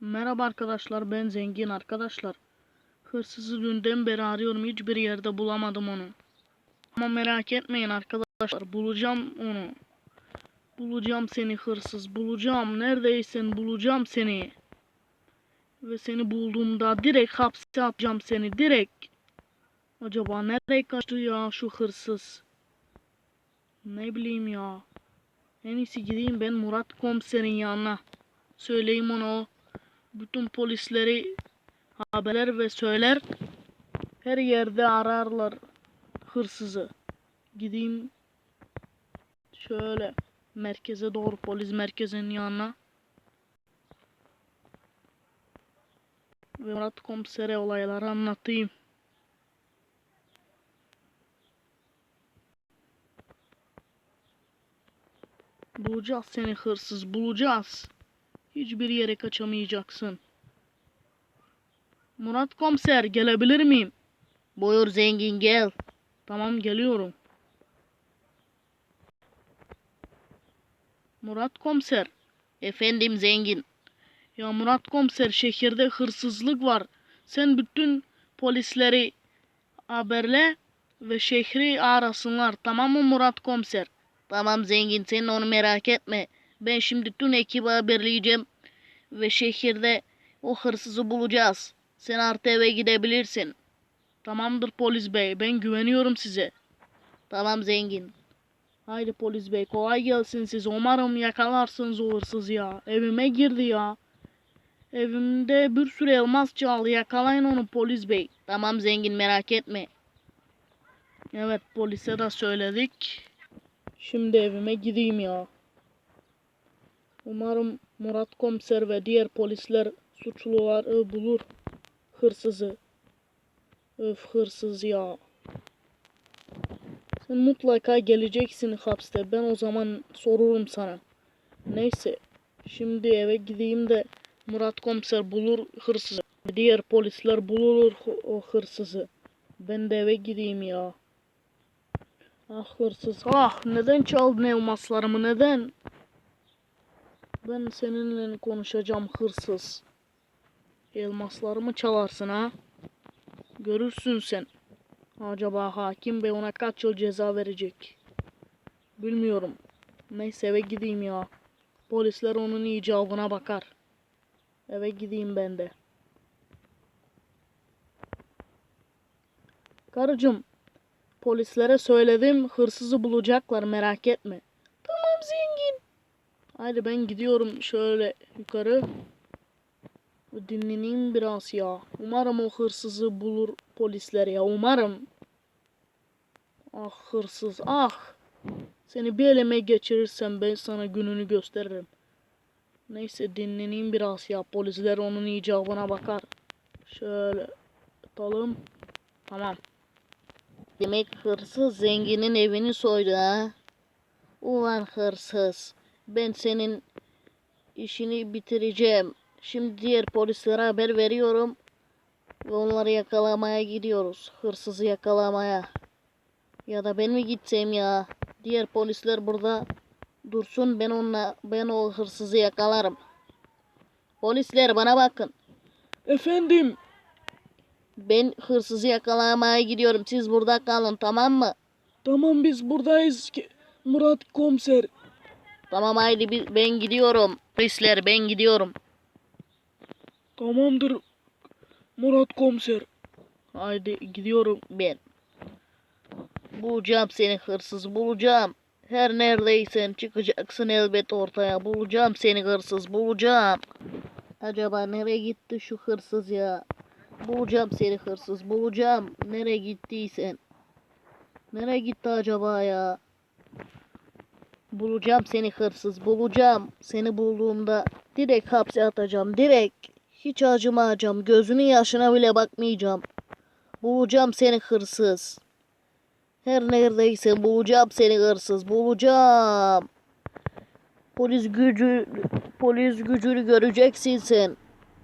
Merhaba arkadaşlar ben zengin arkadaşlar. Hırsızı dünden beri arıyorum hiçbir yerde bulamadım onu. Ama merak etmeyin arkadaşlar bulacağım onu. Bulacağım seni hırsız bulacağım neredeysen bulacağım seni. Ve seni bulduğumda direkt hapse atacağım seni direkt. Acaba nereye kaçtı ya şu hırsız? Ne bileyim ya. En iyisi gideyim ben Murat komiserin yanına. Söyleyeyim ona o bütün polisleri haberler ve söyler. Her yerde ararlar hırsızı. Gideyim şöyle merkeze doğru polis merkezinin yanına. Ve Murat komisere olayları anlatayım. Bulacağız seni hırsız bulacağız. Hiçbir yere kaçamayacaksın. Murat komiser gelebilir miyim? Buyur zengin gel. Tamam geliyorum. Murat komiser. Efendim zengin. Ya Murat komiser şehirde hırsızlık var. Sen bütün polisleri haberle ve şehri arasınlar. Tamam mı Murat komiser? Tamam zengin sen onu merak etme. Ben şimdi tüm ekibi haberleyeceğim ve şehirde o hırsızı bulacağız. Sen artık eve gidebilirsin. Tamamdır polis bey ben güveniyorum size. Tamam zengin. Haydi polis bey kolay gelsin size. Umarım yakalarsınız o hırsızı ya. Evime girdi ya. Evimde bir sürü elmas çaldı. Yakalayın onu polis bey. Tamam zengin merak etme. Evet polise de söyledik. Şimdi evime gideyim ya. Umarım Murat komiser ve diğer polisler suçluları bulur. Hırsızı. Öf hırsız ya. Sen mutlaka geleceksin hapiste. Ben o zaman sorurum sana. Neyse. Şimdi eve gideyim de Murat komiser bulur hırsızı. Diğer polisler bulur o hırsızı. Ben de eve gideyim ya. Ah hırsız. Ah neden çaldın elmaslarımı neden? Ben seninle konuşacağım hırsız. Elmaslarımı çalarsın ha. Görürsün sen. Acaba hakim bey ona kaç yıl ceza verecek? Bilmiyorum. Neyse eve gideyim ya. Polisler onun icabına bakar. Eve gideyim ben de. Karıcığım, polislere söyledim hırsızı bulacaklar merak etme. Haydi ben gidiyorum şöyle yukarı. Dinleneyim biraz ya. Umarım o hırsızı bulur polisler ya. Umarım. Ah hırsız ah. Seni bir eleme geçirirsem ben sana gününü gösteririm. Neyse dinleneyim biraz ya. Polisler onun icabına bakar. Şöyle atalım. Tamam. Demek hırsız zenginin evini soydu ha. Ulan hırsız. Ben senin işini bitireceğim. Şimdi diğer polislere haber veriyorum. Ve onları yakalamaya gidiyoruz. Hırsızı yakalamaya. Ya da ben mi gitsem ya? Diğer polisler burada dursun. Ben onunla ben o hırsızı yakalarım. Polisler bana bakın. Efendim. Ben hırsızı yakalamaya gidiyorum. Siz burada kalın tamam mı? Tamam biz buradayız ki Murat komiser. Tamam haydi ben gidiyorum. Polisler ben gidiyorum. Tamamdır Murat komiser. Haydi gidiyorum ben. Bulacağım seni hırsız bulacağım. Her neredeysen çıkacaksın elbet ortaya. Bulacağım seni hırsız bulacağım. Acaba nereye gitti şu hırsız ya? Bulacağım seni hırsız bulacağım. Nereye gittiysen. Nereye gitti acaba ya? Bulacağım seni hırsız bulacağım. Seni bulduğumda direkt hapse atacağım direkt. Hiç acımayacağım. Gözünün yaşına bile bakmayacağım. Bulacağım seni hırsız. Her neredeyse bulacağım seni hırsız. Bulacağım. Polis gücü polis gücünü göreceksin sen.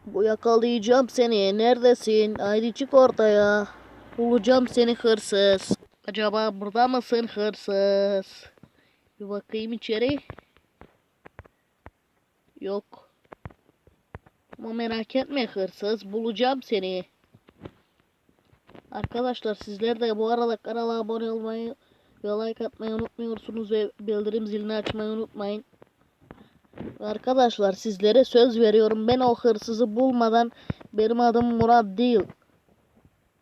Bu yakalayacağım seni. Neredesin? Haydi çık ortaya. Bulacağım seni hırsız. Acaba burada mısın hırsız? Bir bakayım içeri. Yok. Ama merak etme hırsız. Bulacağım seni. Arkadaşlar sizler de bu arada kanala abone olmayı ve like atmayı unutmuyorsunuz ve bildirim zilini açmayı unutmayın. Arkadaşlar sizlere söz veriyorum. Ben o hırsızı bulmadan benim adım Murat değil.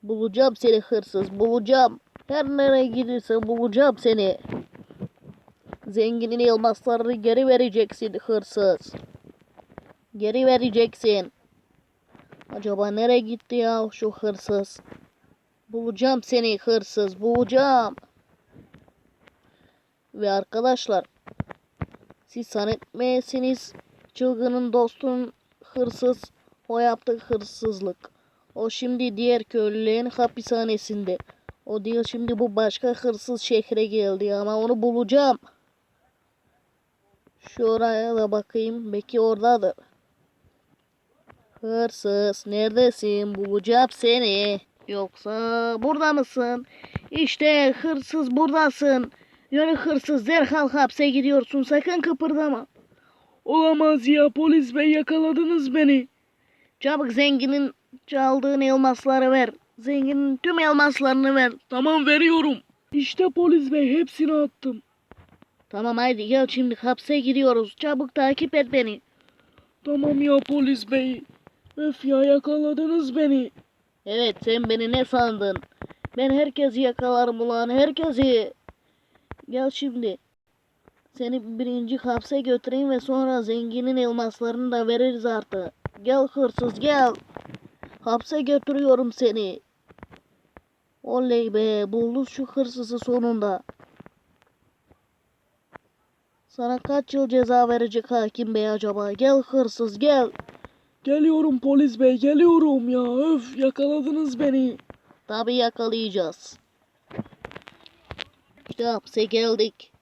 Bulacağım seni hırsız. Bulacağım. Her nereye gidersen bulacağım seni. Zenginin elmaslarını geri vereceksin hırsız. Geri vereceksin. Acaba nereye gitti ya şu hırsız? Bulacağım seni hırsız. Bulacağım. Ve arkadaşlar siz zannetmeyesiniz çılgının dostun hırsız o yaptığı hırsızlık. O şimdi diğer köylülerin hapishanesinde. O değil şimdi bu başka hırsız şehre geldi ama onu bulacağım. Şuraya da bakayım. Belki oradadır. Hırsız neredesin? Bulacağım seni. Yoksa burada mısın? İşte hırsız buradasın. Yürü hırsız derhal hapse gidiyorsun. Sakın kıpırdama. Olamaz ya polis bey yakaladınız beni. Çabuk zenginin çaldığın elmasları ver. Zenginin tüm elmaslarını ver. Tamam veriyorum. İşte polis bey hepsini attım. Tamam haydi gel şimdi hapse giriyoruz. Çabuk takip et beni. Tamam ya polis bey. Öf ya yakaladınız beni. Evet sen beni ne sandın? Ben herkesi yakalarım ulan herkesi. Gel şimdi. Seni birinci hapse götüreyim ve sonra zenginin elmaslarını da veririz artık. Gel hırsız gel. Hapse götürüyorum seni. Oley be bulduk şu hırsızı sonunda. Sana kaç yıl ceza verecek hakim bey acaba? Gel hırsız gel. Geliyorum polis bey geliyorum ya. Öf yakaladınız beni. Tabii yakalayacağız. İşte hapse geldik.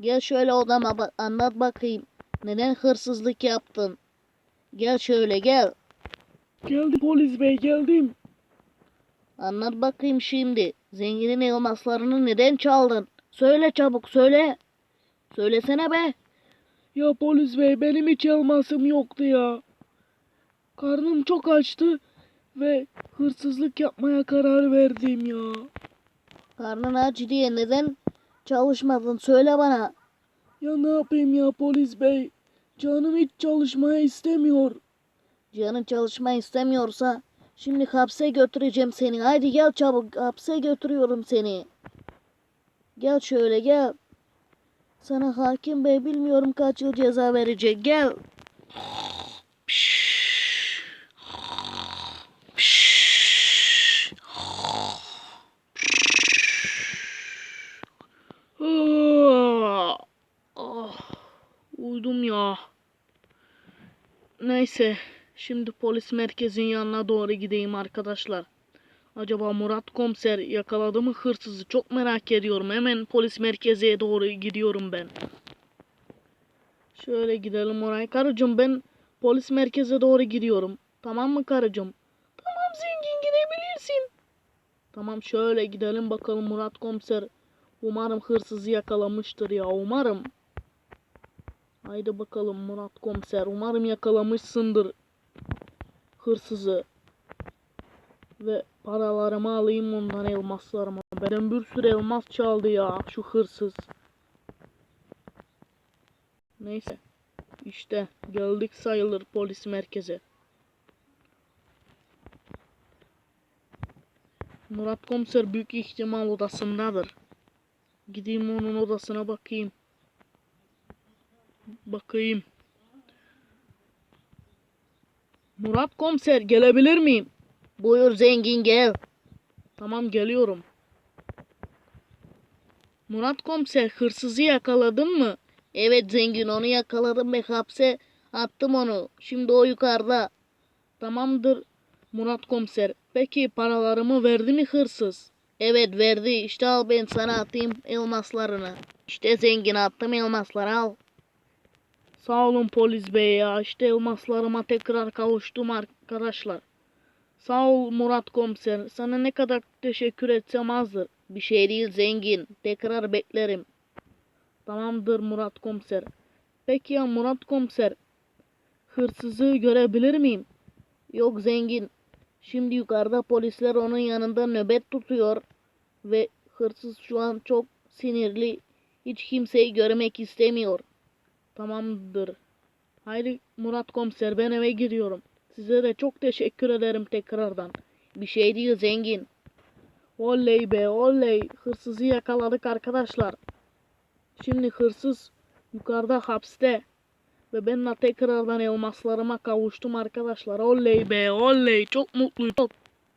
Gel şöyle odama bak anlat bakayım. Neden hırsızlık yaptın? Gel şöyle gel. Geldim polis bey geldim. Anlat bakayım şimdi. Zenginin elmaslarını neden çaldın? Söyle çabuk söyle. Söylesene be. Ya polis bey benim hiç elmasım yoktu ya. Karnım çok açtı ve hırsızlık yapmaya karar verdim ya. Karnın aç diye neden çalışmadın? Söyle bana. Ya ne yapayım ya polis bey? Canım hiç çalışmaya istemiyor. Canın çalışma istemiyorsa şimdi hapse götüreceğim seni. Haydi gel çabuk hapse götürüyorum seni. Gel şöyle gel. Sana hakim bey bilmiyorum kaç yıl ceza verecek. Gel. Uyudum ya. Neyse, şimdi polis merkezin yanına doğru gideyim arkadaşlar. Acaba Murat komiser yakaladı mı hırsızı? Çok merak ediyorum. Hemen polis merkezine doğru gidiyorum ben. Şöyle gidelim oraya. Karıcığım ben polis merkeze doğru gidiyorum. Tamam mı karıcığım? Tamam zengin gidebilirsin. Tamam şöyle gidelim bakalım Murat komiser. Umarım hırsızı yakalamıştır ya umarım. Haydi bakalım Murat komiser. Umarım yakalamışsındır hırsızı. Ve paralarımı alayım ondan elmaslarımı. Benim bir sürü elmas çaldı ya şu hırsız. Neyse. İşte geldik sayılır polis merkeze. Murat komiser büyük ihtimal odasındadır. Gideyim onun odasına bakayım. Bakayım. Murat komiser gelebilir miyim? Buyur zengin gel. Tamam geliyorum. Murat komiser hırsızı yakaladın mı? Evet zengin onu yakaladım ve hapse attım onu. Şimdi o yukarıda. Tamamdır Murat komiser. Peki paralarımı verdi mi hırsız? Evet verdi. İşte al ben sana atayım elmaslarını. İşte zengin attım elmasları al. Sağ olun polis bey ya. İşte elmaslarıma tekrar kavuştum arkadaşlar. Sağ ol Murat komiser. Sana ne kadar teşekkür etsem azdır. Bir şey değil zengin. Tekrar beklerim. Tamamdır Murat komiser. Peki ya Murat komiser. hırsızı görebilir miyim? Yok zengin. Şimdi yukarıda polisler onun yanında nöbet tutuyor ve hırsız şu an çok sinirli. Hiç kimseyi görmek istemiyor. Tamamdır. Haydi Murat komiser ben eve gidiyorum. Size de çok teşekkür ederim tekrardan. Bir şey değil zengin. Oley be oley. Hırsızı yakaladık arkadaşlar. Şimdi hırsız yukarıda hapiste. Ve ben de tekrardan elmaslarıma kavuştum arkadaşlar. Oley be oley. Çok mutluyum.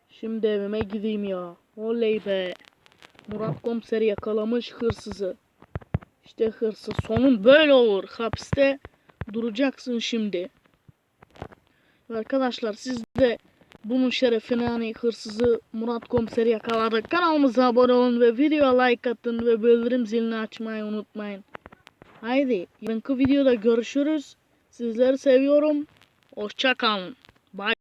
Şimdi evime gideyim ya. Oley be. Murat komiser yakalamış hırsızı. İşte hırsız sonun böyle olur. Hapiste duracaksın şimdi. Arkadaşlar siz de bunun şerefine hani hırsızı Murat komiseri yakaladık. Kanalımıza abone olun ve videoya like atın ve bildirim zilini açmayı unutmayın. Haydi yarınki videoda görüşürüz. Sizleri seviyorum. Hoşça kalın. Bye.